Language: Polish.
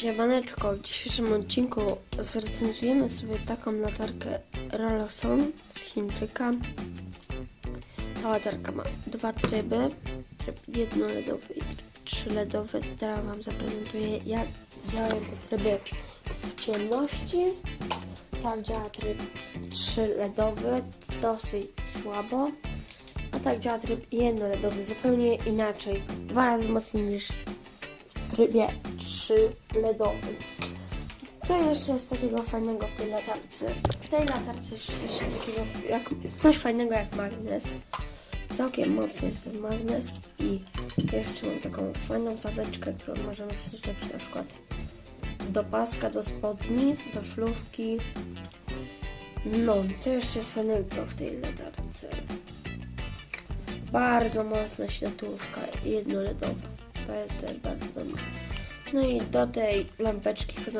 Siemaneczko, w dzisiejszym odcinku zrecenzujemy sobie taką latarkę Roloson z Chińczyka. Ta latarka ma dwa tryby, tryb jednoledowy i tryb trzyledowy. Teraz Wam zaprezentuję jak działają te tryby w ciemności. Tak działa tryb trzyledowy, dosyć słabo. A tak działa tryb jednoledowy, zupełnie inaczej. Dwa razy mocniej niż trybie 3 LEDowym. To jeszcze jest takiego fajnego w tej latarce. W tej latarce jest coś takiego, jak, coś fajnego jak magnes. Całkiem mocny jest ten magnes i jeszcze mam taką fajną zawleczkę, którą możemy przyczepić na przykład do paska, do spodni, do szlówki. No, co jeszcze jest fajnego w tej latarce? Bardzo mocna światłówka jednoledowa. To jest też bardzo dobre. No i do tej lampeczki wchodzą